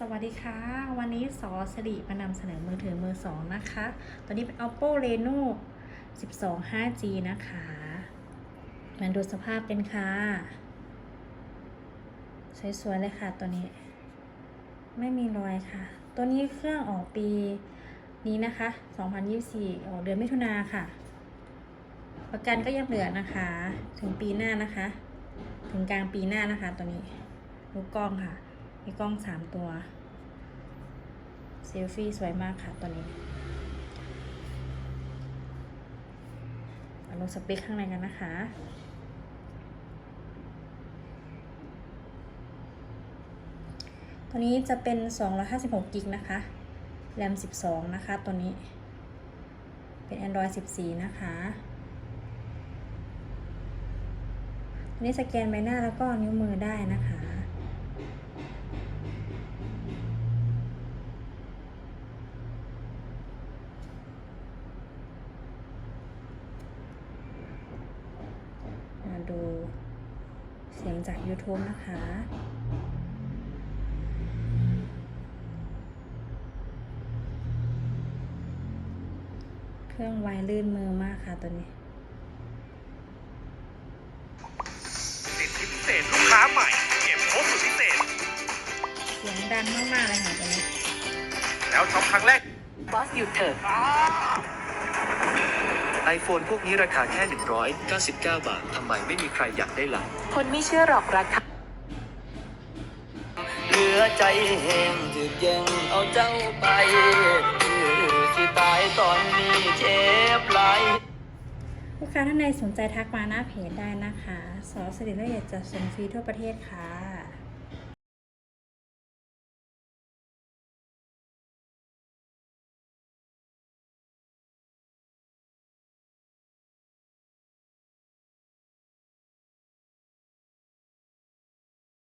สวัสดีค่ะ วันนี้สอสริมานำเสนอมือถือมือสองนะคะ ตอนนี้เป็น oppo reno 12 5g นะคะมาดูสภาพเป็นค่ะ สวยๆเลยค่ะตัวนี้ ไม่มีรอยค่ะ ตัวนี้เครื่องออกปีนี้นะคะ 2024 ออกเดือนมิถุนาค่ะ ประกันก็ยังเหลือนะคะ ถึงปีหน้านะคะ ถึงกลางปีหน้านะคะตัวนี้ดูกกล้องค่ะ มีกล้องสามตัว เซลฟี่สวยมากค่ะตัวนี้มาลงสเปคข้างในกันนะคะ ตัวนี้จะเป็น 256กิกนะคะ แรม 12 นะคะ ตัวนี้ เป็น Android 14 นะคะ ตัวนี้สแกนใบหน้าแล้วก็นิ้วมือได้นะคะ ดูเสียงจาก YouTube นะคะ เครื่องไวลื่นมือมากค่ะตัวนี้สิทธิพิเศษลูกค้าใหม่ เก็บโค้ดสุดพิเศษ เสียงดังมากๆเลยค่ะตัวนี้ แล้วช็อปครั้งแรกบอสหยุดเถิดไอโฟนพวกนี้ราคาแค่ 199 บาท ทำไมไม่มีใครอยากได้ล่ะ คนไม่เชื่อหรอกราคาเหลือใจแห้งถึกยังเอาเจ้าไปคือสิตายตอนนี้เจ็บหลายลูกค้าท่านใดสนใจทักมาหน้าเพจได้นะคะ สอสิริละเอียดจะส่งฟรีทั่วประเทศค่ะ